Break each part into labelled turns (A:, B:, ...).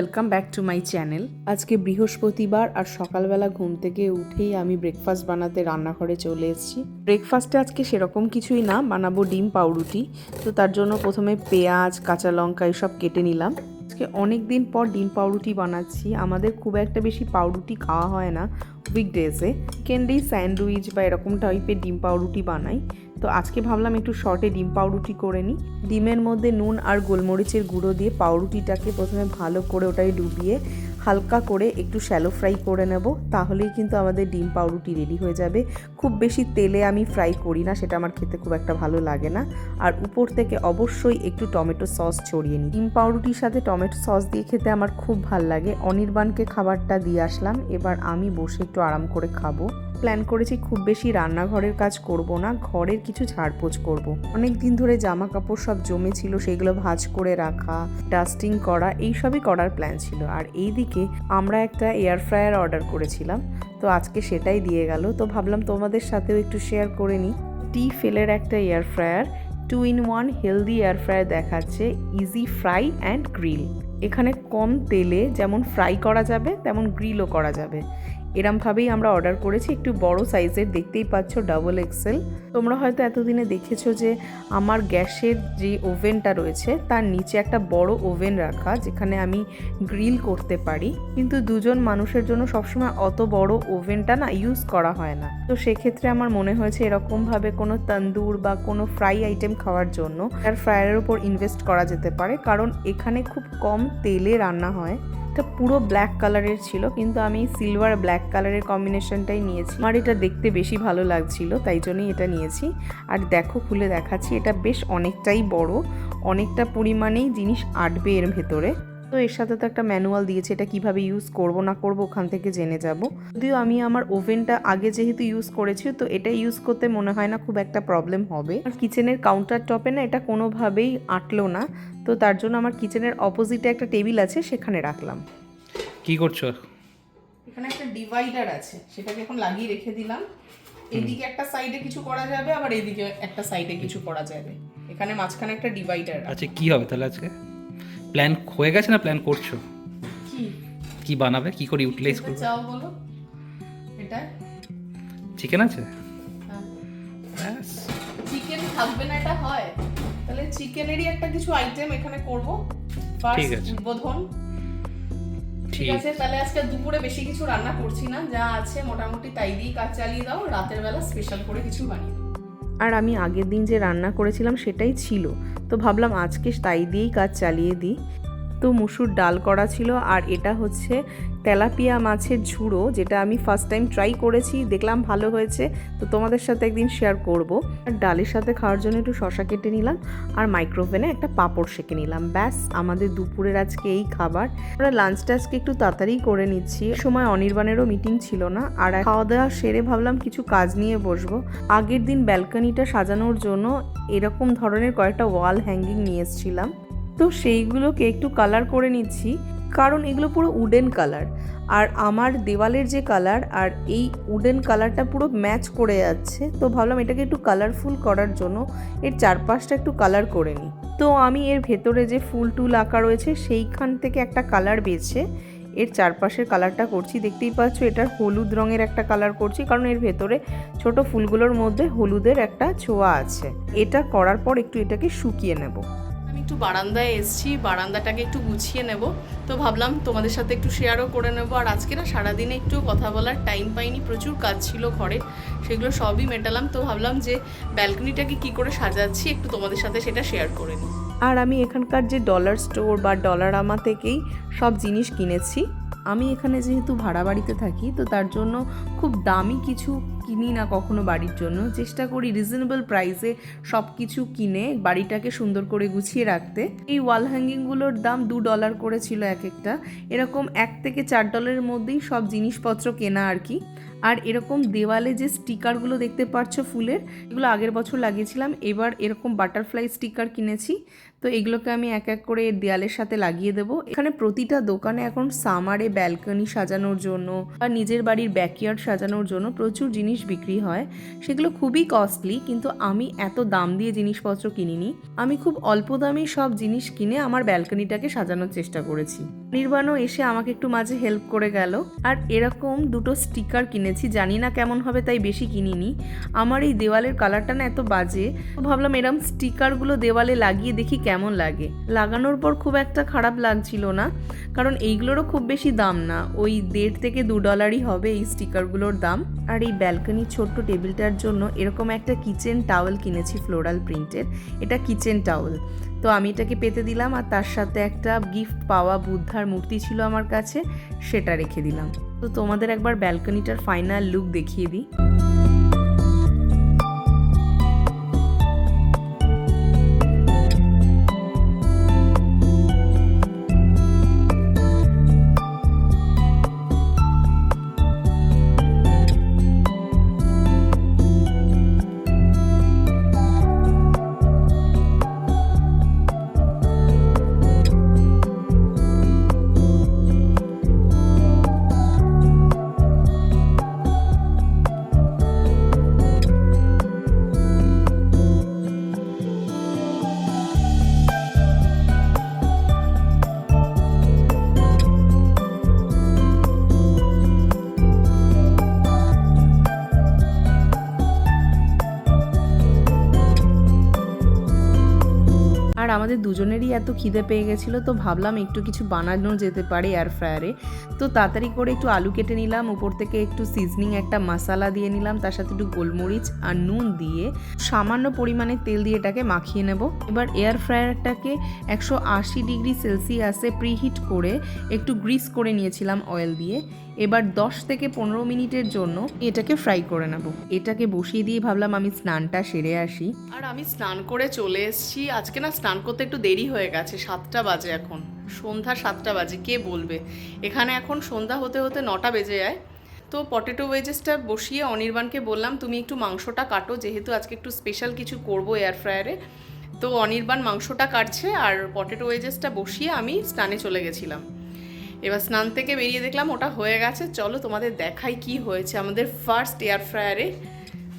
A: Welcome back to my channel আজকে বৃহস্পতিবার আর সকালবেলা ঘুম থেকে উঠেই আমি ব্রেকফাস্ট বানাতে রান্নাঘরে চলে এসেছি। ব্রেকফাস্টে আজকে সেরকম কিছুই না, বানাবো ডিম, পাউরুটি। তো তার জন্য প্রথমে পেঁয়াজ, কাঁচা লঙ্কা এসব কেটে নিলাম। অনেক দিন পর ডিম পাউরুটি বানাচ্ছি। আমাদের খুব একটা বেশি পাউরুটি খাওয়া হয় না উইকডেজে চিকেন স্যান্ডউইচ বা এরকম টাইপের ডিম পাউরুটি বানাই। তো আজকে ভাবলাম একটু শর্টে ডিম পাউরুটি করে নিই। ডিমের মধ্যে নুন আর গোলমরিচের গুঁড়ো দিয়ে পাউরুটিটাকে প্রথমে ভালো করে ওটাই ডুবিয়ে হালকা করে একটু শ্যালো ফ্রাই করে নেব, তাহলেই কিন্তু আমাদের ডিম পাউরুটি রেডি হয়ে যাবে। খুব বেশি তেলে আমি ফ্রাই করি না, সেটা আমার খেতে খুব একটা ভালো লাগে না। আর উপর থেকে অবশ্যই একটু টমেটো সস ছড়িয়ে নিই। ডিম পাউরুটির সাথে টমেটো সস দিয়ে খেতে আমার খুব ভালো লাগে। অনির্বাণকে খাবারটা দিয়ে আসলাম, এবার আমি বসে একটু আরাম করে খাব। প্ল্যান করেছি খুব বেশি রান্নাঘরের কাজ করব না, ঘরের কিছু ঝাড়পোছ করব। অনেক দিন ধরে জামা কাপড় সব জমে ছিল সেইগুলো ভাজ করে রাখা ডাস্টিং করা, এইসবই করার প্ল্যান ছিল। আর এইদিকে আমরা একটা এয়ার ফ্রায়ার অর্ডার করেছিলাম। তো আজকে সেটাই দিয়ে গেল। তো ভাবলাম তোমাদের সাথেও একটু শেয়ার করে নিই। টি ফেলের একটা air fryer two in one healthy air fryer দেখাচ্ছে ইজি ফ্রাই অ্যান্ড গ্রিল এখানে কম তেলে যেমন ফ্রাই করা যাবে, তেমন গ্রিলও করা যাবে। এরমভাবেই আমরা অর্ডার করেছি। একটু বড় সাইজের দেখতেই পাচ্ছ ডাবল এক্সেল তোমরা হয়তো এতদিনে দেখেছ যে আমার গ্যাসের যে ওভেনটা রয়েছে, তার নিচে একটা বড় ওভেন রাখা, যেখানে আমি গ্রিল করতে পারি। কিন্তু দুজন মানুষের জন্য সবসময় অত বড় ওভেনটা না ইউজ করা হয় না। তো সেক্ষেত্রে আমার মনে হয়েছে এরকমভাবে কোনো তন্দুর বা কোনো ফ্রাই আইটেম খাওয়ার জন্য তার ফ্রায়ারের উপর ইনভেস্ট করা যেতে পারে। কারণ এখানে খুব কম তেলে রান্না হয়। এটা পুরো ব্ল্যাক কালারের ছিল, কিন্তু আমি সিলভার ব্ল্যাক কালারের কম্বিনেশনটাই নিয়েছি। আমার এটা দেখতে বেশি ভালো লাগছিল, তাই জন্যই এটা নিয়েছি। আর দেখো, খুলে দেখাচ্ছি, এটা বেশ অনেকটাই বড়, অনেকটা পরিমাণেই জিনিস আটবে এর ভেতরে। তো এর সাথে তো একটা ম্যানুয়াল দিয়েছে এটা কীভাবে ইউজ করব না করব ওখান থেকে জেনে যাব। যদিও আমি আমার ওভেনটা আগে যেহেতু ইউজ করেছি তো এটা ইউজ করতে মনে হয় না খুব একটা প্রবলেম হবে। আর কিচেনের কাউন্টার টপে না এটা কোনোভাবেই আটলো না তো তার জন্য আমার কিচেনের অপোজিটে একটা টেবিল আছে সেখানে রাখলাম।
B: কি করছ?
A: এখানে একটা ডিভাইডার আছে সেটাকে এখন লাগিয়ে রেখে দিলাম। এদিকে একটা সাইডে কিছু করা যাবে আবার এদিকে একটা সাইডে কিছু করা যাবে। এখানে মাঝখানে একটা ডিভাইডার
B: আচ্ছা কি হবে তাহলে আজকে? প্ল্যান হয়ে গেছে না প্ল্যান করছ?
A: কি?
B: কি বানাবে? কি করে ইউটিলাইজ করবে?
A: চাও বলো। এটা?
B: চিকেন আছে?
A: হ্যাঁ। চিকেন থাকবে না এটা হয়। তাহলে চিকেনেরই একটা কিছু আইটেম এখানে করব।
B: ঠিক আছে।
A: উদ্বোধন। ঠিক আছে তাহলে আজকে দুপুরে বেশি কিছু রান্না করছি না। যা আছে মোটামুটি তাই দিয়ে কাজ চালিয়ে দাও। রাতের বেলা স্পেশাল করে কিছু বানিয়ে আর আমি আগের দিন যে রান্না করেছিলাম সেটাই ছিল। তো ভাবলাম আজকে তাই দিয়েই কাজ চালিয়ে দিই। তো মুসুর ডাল করা ছিল আর এটা হচ্ছে তেলাপিয়া মাছের ঝুড়ো, যেটা আমি ফার্স্ট টাইম ট্রাই করেছি, দেখলাম ভালো হয়েছে, তো তোমাদের সাথে একদিন শেয়ার করব। আর ডালের সাথে খাওয়ার জন্য একটু শশা কেটে নিলাম, আর মাইক্রোওভেনে একটা পাঁপড় সেঁকে নিলাম। ব্যাস, আমাদের দুপুরের আজকে এই খাবার। আমরা লাঞ্চটা আজকে একটু তাড়াতাড়ি করে নিচ্ছি। সময় অনির্বাণেরও মিটিং ছিল না, আর খাওয়া দাওয়া সেরে ভাবলাম কিছু কাজ নিয়ে বসবো। আগের দিন ব্যালকনিটা সাজানোর জন্য এরকম ধরনের কয়েকটা ওয়াল হ্যাঙ্গিং নিয়ে এসেছিলাম। তো সেইগুলোকে একটু কালার করে নিচ্ছি। কারণ এগুলো পুরো উডেন কালার আর আমার দেওয়ালের যে কালার আর এই উডেন কালারটা পুরো ম্যাচ করে যাচ্ছে। তো ভাবলাম এটাকে একটু কালারফুল করার জন্য এর চারপাশটা একটু কালার করে নিই। তো আমি এর ভেতরে যে ফুল টুল আঁকা রয়েছে, সেইখান থেকে একটা কালার বেছে এর চারপাশের কালারটা করছি। দেখতেই পাচ্ছ এটার হলুদ রঙের একটা কালার করছি, কারণ এর ভেতরে ছোট ফুলগুলোর মধ্যে হলুদের একটা ছোঁয়া আছে। এটা করার পর একটু এটাকে শুকিয়ে নেব। একটু বারান্দায় এসেছি, বারান্দাটাকে একটু গুছিয়ে নেব। তো ভাবলাম তোমাদের সাথে একটু শেয়ারও করে নেব। আর আজকে না সারাদিনে একটু কথা বলার টাইম পাইনি, প্রচুর কাজ ছিল ঘরে, সেগুলো সবই মেটালাম। তো ভাবলাম যে ব্যালকনিটাকে কি করে সাজাচ্ছি, একটু তোমাদের সাথে সেটা শেয়ার করে নিই। আর আমি এখানকার যে ডলার স্টোর বা ডলার আমা থেকেই সব জিনিস কিনেছি। আমি এখানে যেহেতু ভাড়া বাড়িতে থাকি, তো তার জন্য খুব দামি কিছু কিনি না কখনো বাড়ির জন্য। চেষ্টা করি রিজনেবল প্রাইসে সব কিছু কিনে বাড়িটাকে সুন্দর করে গুছিয়ে রাখতে। এই ওয়াল হ্যাঙ্গিংগুলোর দাম দু ডলার করে ছিল এক একটা এরকম এক থেকে চার ডলারের মধ্যেই সব জিনিসপত্র কেনা আর কি। আর এরকম দেওয়ালে যে স্টিকারগুলো দেখতে পাচ্ছ ফুলের, এগুলো আগের বছর লাগিয়েছিলাম। এবার এরকম বাটারফ্লাই স্টিকার কিনেছি। তো এগুলোকে আমি এক এক করে দেয়ালের সাথে লাগিয়ে দেবো। এখানে প্রতিটা দোকানে এখন সামারে ব্যালকনি সাজানোর জন্য বা নিজের বাড়ির ব্যাকইয়ার্ড সাজানোর জন্য প্রচুর জিনিস জিনিস বিক্রি হয়, সেগুলো খুবই কস্টলি কিন্তু আমি এত দাম দিয়ে জিনিসপত্র কিনিনি। আমি খুব অল্প দামেই সব জিনিস কিনে আমার ব্যালকনিটাকে সাজানোর চেষ্টা করেছি। নির্বাণও এসে আমাকে একটু মাঝে হেল্প করে গেল। আর এরকম দুটো স্টিকার কিনেছি, জানি না কেমন হবে তাই বেশি কিনিনি। আমার এই দেওয়ালের কালারটা না এত বাজে। ভাবলাম এরম স্টিকারগুলো দেওয়ালে লাগিয়ে দেখি কেমন লাগে। লাগানোর পর খুব একটা খারাপ লাগছিল না, কারণ এইগুলোরও খুব বেশি দাম না। ওই দেড় থেকে দু ডলারই হবে এই স্টিকারগুলোর দাম। আর এই ব্যালকনির ছোট্ট টেবিলটার জন্য এরকম একটা কিচেন টাওয়েল কিনেছি ফ্লোরাল প্রিন্টের এটা কিচেন টাওয়েল তো আমি এটাকে পেতে দিলাম আর তার সাথে একটা গিফট পাওয়া বুদ্ধার মূর্তি ছিল আমার কাছে, সেটা রেখে দিলাম। তো তোমাদের একবার ব্যালকনিটার ফাইনাল লুক দেখিয়ে দিই। আমাদের দুজনেরই এত খিদে পেয়ে গেছিল, তো ভাবলাম একটু কিছু বানানো যেতে পারে এয়ার ফ্রায়ারে তো তাড়াতাড়ি করে একটু আলু কেটে নিলাম, উপর থেকে একটু সিজনিং একটা মশলা দিয়ে নিলাম, তার সাথে একটু গোলমরিচ আর নুন দিয়ে সামান্য পরিমাণে তেল দিয়ে এটাকে মাখিয়ে নেব। এবার এয়ার ফ্রায়ারটাকে একশো আশি ডিগ্রি সেলসিয়াসে প্রিহিট করে একটু গ্রিস করে নিয়েছিলাম অয়েল দিয়ে। এবার 10 থেকে পনেরো মিনিটের জন্য এটাকে ফ্রাই করে নেব। এটাকে বসিয়ে দিয়ে ভাবলাম আমি স্নানটা সেরে আসি। আর আমি স্নান করে চলে এসেছি। আজকে না স্নান করতে একটু দেরি হয়ে গেছে, সাতটা বাজে এখন। সন্ধ্যা সাতটা বাজে, কে বলবে? এখানে এখন সন্ধ্যা হতে হতে নটা বেজে যায়। তো পটেটো ওয়েজেসটা বসিয়ে অনির্বাণকে বললাম, তুমি একটু মাংসটা কাটো, যেহেতু আজকে একটু স্পেশাল কিছু করব এয়ার ফ্রায়ারে তো অনির্বাণ মাংসটা কাটছে আর পটেটো ওয়েজেসটা বসিয়ে আমি স্নানে চলে গেছিলাম। এবার স্নান থেকে বেরিয়ে দেখলাম ওটা হয়ে গেছে। চলো তোমাদের দেখাই কি হয়েছে। আমাদের ফার্স্ট এয়ার ফ্রায়ারে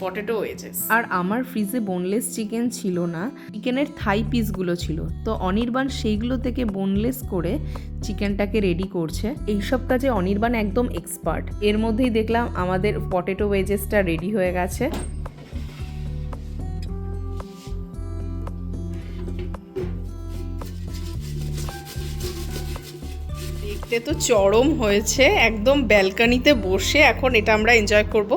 A: পটেটো ওয়েজেস আর আমার ফ্রিজে বোনলেস চিকেন ছিল না চিকেনের থাই পিসগুলো ছিল। তো অনির্বাণ সেইগুলো থেকে বোনলেস করে চিকেনটাকে রেডি করছে। এইসব কাজে অনির্বাণ একদম এক্সপার্ট এর মধ্যেই দেখলাম আমাদের পটেটো ওয়েজেসটা রেডি হয়ে গেছে। দেখতে তো চরম হয়েছে একদম ব্যালকানিতে বসে এখন এটা আমরা এনজয় করব।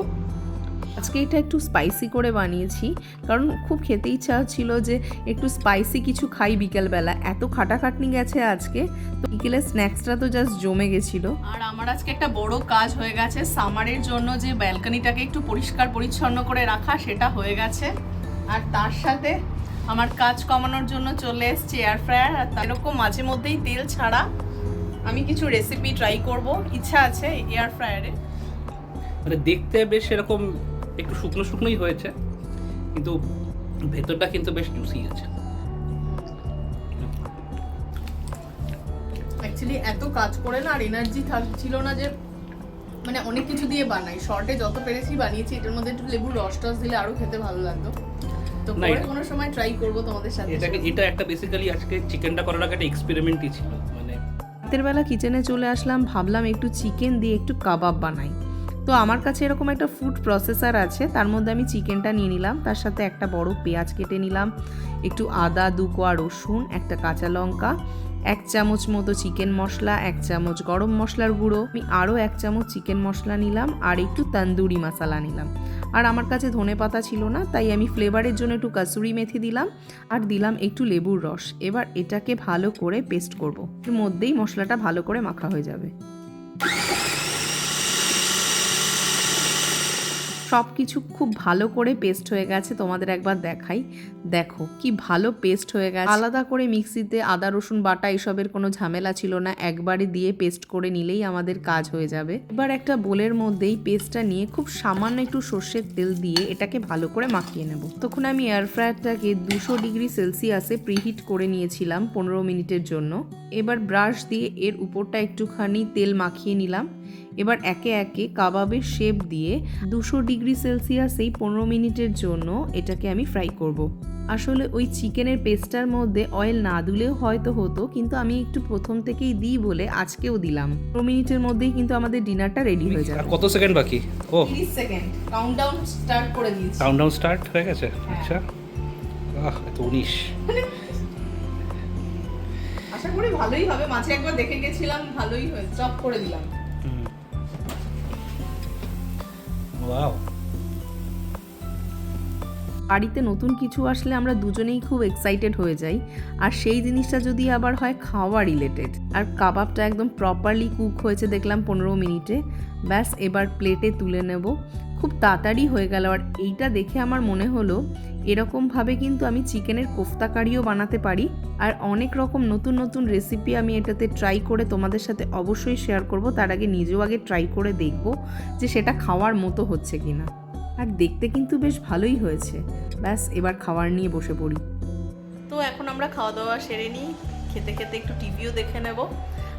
A: আজকে এটা একটু স্পাইসি করে বানিয়েছি কারণ খুব খেতে ইচ্ছা ছিল যে একটু স্পাইসি কিছু খাই বিকেলবেলা। এত খাটাখাটনি গেছে আজকে তো বিকেলের স্ন্যাক্সটা তো জাস্ট জমে গেছিল। আর আমার আজকে একটা বড় কাজ হয়ে গেছে সামারের জন্য যে ব্যালকানিটাকে একটু পরিষ্কার পরিচ্ছন্ন করে রাখা সেটা হয়ে গেছে। আর তার সাথে আমার কাজ কমানোর জন্য চলে এসছে এয়ার ফ্রায়ার আর এরকম মাঝে মধ্যেই তেল ছাড়া। আমি কিছু রেসিপি ট্রাই করব। ইচ্ছা আছে এয়ার ফ্রায়ারে
B: মানে দেখতে বেশ এরকম একটু শুকনো শুকনোই হয়েছে কিন্তু ভেতরটা কিন্তু বেশ জুসি আছে।
A: অ্যাকচুয়ালি এত কাজ করে না আর এনার্জি থাকছিল না যে মানে অনেক কিছু দিয়ে বানাই। শর্টে যত পেরেছি বানিয়েছি এটার মধ্যে একটু লেবুর রস টস দিলে আরও খেতে ভালো লাগতো। তো পরে কোনো সময় ট্রাই করব তোমাদের সাথে
B: এটাকে এটা একটা বেসিক্যালি আজকে চিকেনটা করার আগে একটা এক্সপেরিমেন্টই ছিল।
A: রাতের বেলা কিচেনে চলে আসলাম, ভাবলাম একটু চিকেন দিয়ে একটু কাবাব বানাই। তো আমার কাছে এরকম একটা ফুড প্রসেসর আছে, তার মধ্যে আমি চিকেনটা নিয়ে নিলাম, তার সাথে একটা বড় পেঁয়াজ কেটে নিলাম, একটু আদা দু কোয়া রসুন, একটা কাঁচা লঙ্কা, এক চামচ মতো চিকেন মশলা, এক চামচ গরম মশলার গুঁড়ো, আমি আরও এক চামচ চিকেন মশলা নিলাম, আর একটু তন্দুরি মশলা নিলাম। আর আমার কাছে ধনে পাতা ছিল না, তাই আমি ফ্লেভারের জন্য একটু কাসুরি মেথি দিলাম আর দিলাম একটু লেবুর রস। এবার এটাকে ভালো করে পেস্ট করব। এর মধ্যেই মশলাটা ভালো করে মাখা হয়ে যাবে। সব কিছু খুব ভালো করে পেস্ট হয়ে গেছে, তোমাদের একবার দেখাই। দেখো, কি ভালো পেস্ট হয়ে গেছে। আলাদা করে মিক্সিতে আদা, রসুন, বাটা এসবের কোনো ঝামেলা ছিল না, একবারে দিয়ে পেস্ট করে নিলেই আমাদের কাজ হয়ে যাবে। এবার একটা বোলের মধ্যেই পেস্টটা নিয়ে খুব সামান্য একটু সর্ষের তেল দিয়ে এটাকে ভালো করে মাখিয়ে নেব। তখন আমি এয়ার ফ্রায়ারটাকে দুশো ডিগ্রি সেলসিয়াসে প্রিহিট করে নিয়েছিলাম পনেরো মিনিটের জন্য। এবার ব্রাশ দিয়ে এর উপরটা একটুখানি তেল মাখিয়ে নিলাম। এবার একে একে কাবাবের শেপ দিয়ে দুশো ডিগ্রি সেলসিয়াসেই পনেরো মিনিটের জন্য এটাকে আমি ফ্রাই করব। আসলে ওই চিকেনের পেস্টটার মধ্যে অয়েল না দিলেও হয়তো হতো কিন্তু আমি একটু প্রথম থেকেই দিই বলে আজকেও দিলাম। পনেরো মিনিটের মধ্যেই কিন্তু আমাদের ডিনারটা রেডি হয়ে
B: আর
A: যাবে
B: কত সেকেন্ড বাকি? ও।
A: সেকেন্ড কাউন্টডাউন স্টার্ট করে দিয়েছি।
B: কাউন্ট ডাউন স্টার্ট হয়ে গেছে?
A: হ্যাঁ।
B: আচ্ছা। আহ এত উনিশ।
A: আশা করি ভালোই হবে। মাঝে একবার দেখে গেছিলাম ভালোই হয়েছে। স্টপ করে দিলাম।
B: Wow.
A: বাড়িতে নতুন কিছু আসলে আমরা দুজনেই খুব এক্সাইটেড হয়ে যাই। আর সেই জিনিসটা যদি আবার হয় খাওয়া রিলেটেড আর কাবাবটা একদম প্রপারলি কুক হয়েছে দেখলাম পনেরো মিনিটে। ব্যাস, এবার প্লেটে তুলে নেব। খুব তাড়াতাড়ি হয়ে গেল। আর এইটা দেখে আমার মনে হলো, এরকমভাবে কিন্তু আমি চিকেনের কোফতা কারিও বানাতে পারি। আর অনেক রকম নতুন নতুন রেসিপি আমি এটাতে ট্রাই করে তোমাদের সাথে অবশ্যই শেয়ার করব। তার আগে নিজেও আগে ট্রাই করে দেখব যে সেটা খাওয়ার মতো হচ্ছে কিনা। আর দেখতে কিন্তু বেশ ভালোই হয়েছে। ব্যাস, এবার খাওয়ার নিয়ে বসে পড়ি। তো এখন আমরা খাওয়া দাওয়া সেরে নিই। খেতে খেতে একটু টিভিও দেখে নেব।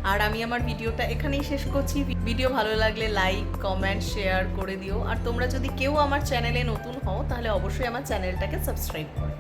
A: আর আমি আমার ভিডিওটা এখানেই শেষ করছি। ভিডিও ভালো লাগলে লাইক, কমেন্ট, শেয়ার করে দিও। আর তোমরা যদি কেউ আমার চ্যানেলে নতুন হও, তাহলে অবশ্যই আমার চ্যানেলটাকে সাবস্ক্রাইব করো।